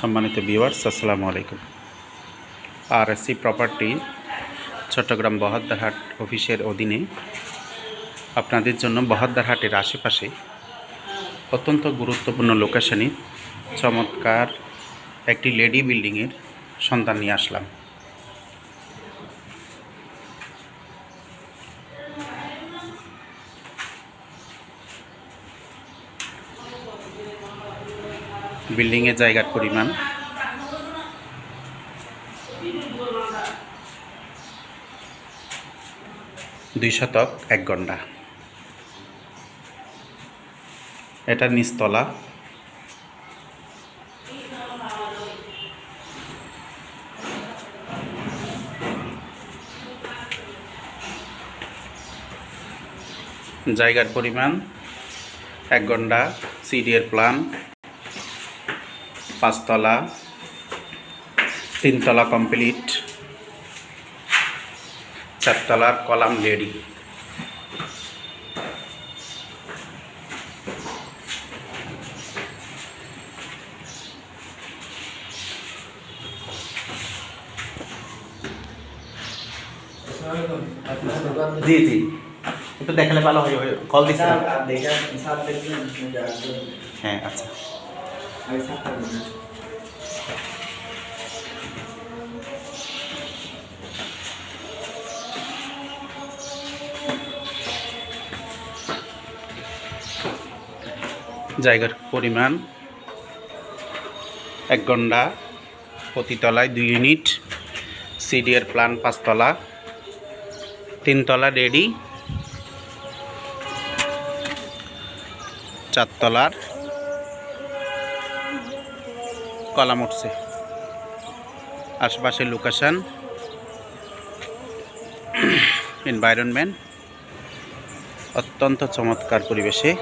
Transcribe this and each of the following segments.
সম্মানিত ভিউয়ার্স আসসালামু আলাইকুম। আর এসি প্রপার্টি চট্টগ্রাম বহদ্দারহাট অফিসের অধীনে আপনাদের জন্য বহদ্দারহাটের আশেপাশে অত্যন্ত গুরুত্বপূর্ণ লোকেশনে চমৎকার একটি লেডি বিল্ডিংয়ের সন্ধান নিয়ে আসলাম। বিল্ডিংয়ের জায়গার পরিমাণ। দুই শতক, এক ঘণ্টা এটা নিচতলা। জায়গার পরিমাণ, এক ঘণ্টা সিডিএর প্ল্যান পাঁচতলা তিনতলা কমপ্লিট চারতলার কলাম রেডি জি জি। একটু দেখালে ভালো হয় কল দিচ্ছিলাম হ্যাঁ আচ্ছা। জায়গার পরিমাণ এক ঘণ্টা প্রতিতলায় দুই ইউনিট সিডিএর প্ল্যান পাঁচতলা তিনতলা রেডি চারতলার কলাম উঠছে। আশপাশের লোকেশান এনভায়রনমেন্ট অত্যন্ত চমৎকার পরিবেশে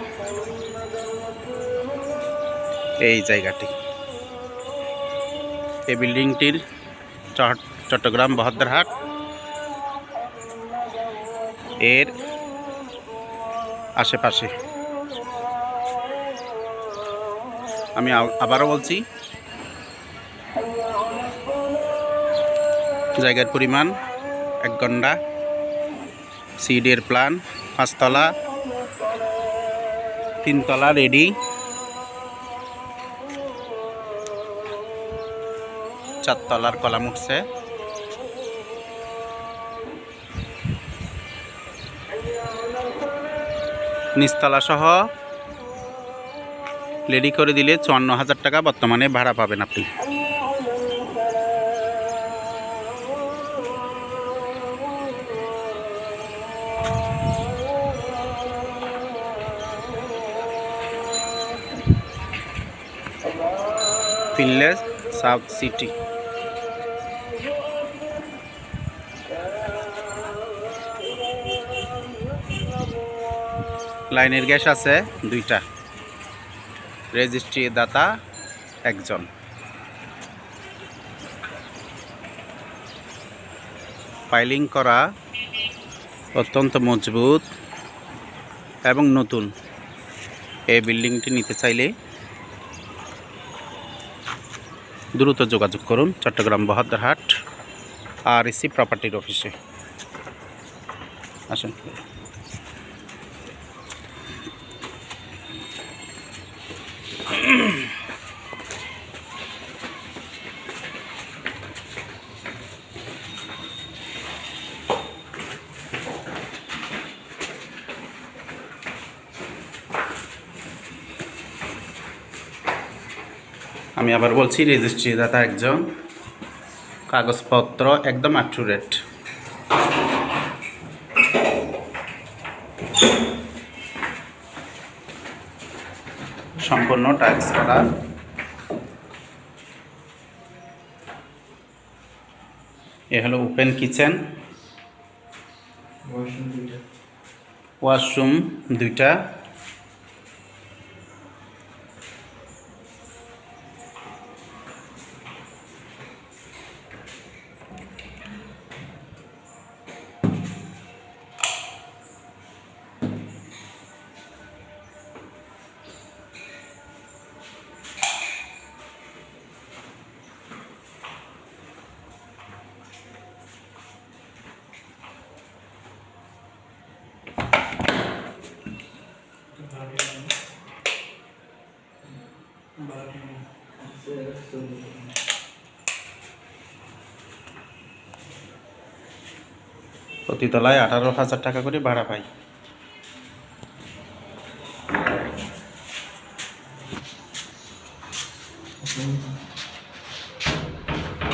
এই জায়গাটি। এই বিল্ডিংটির চট- চট্টগ্রাম বহদ্দারহাট এর আশেপাশে। আমি আবারও বলছি জায়গার পরিমাণ, এক ঘণ্টা। সিডের প্ল্যান, পাঁচতলা। তিনতলা রেডি চারতলার কলাম উঠছে। নিচতলা সহ রেডি করে দিলে চুয়ান্ন হাজার টাকা বর্তমানে ভাড়া পাবেন আপনি। ফিনলেস সাব সিটি লাইনের গ্যাস আছে দুইটা। রেজিস্ট্রি দাতা একজন। ফাইলিং করা অত্যন্ত মজবুত এবং নতুন। এই বিল্ডিংটি নিতে চাইলে দ্রুত যোগাযোগ করুন চট্টগ্রাম বহাদ্দারহাট আর এসি প্রপার্টির অফিসে আসুন। আমি আবার বলছি রেজিস্ট্রি দাতা একজন। কাগজপত্র একদম অ্যাকুরেট সম্পূর্ণ টাইলস করা এ হলো ওপেন কিচেন ওয়াশরুম দুইটা। প্রতি তলায় আঠারো হাজার টাকা করে ভাড়া পাই।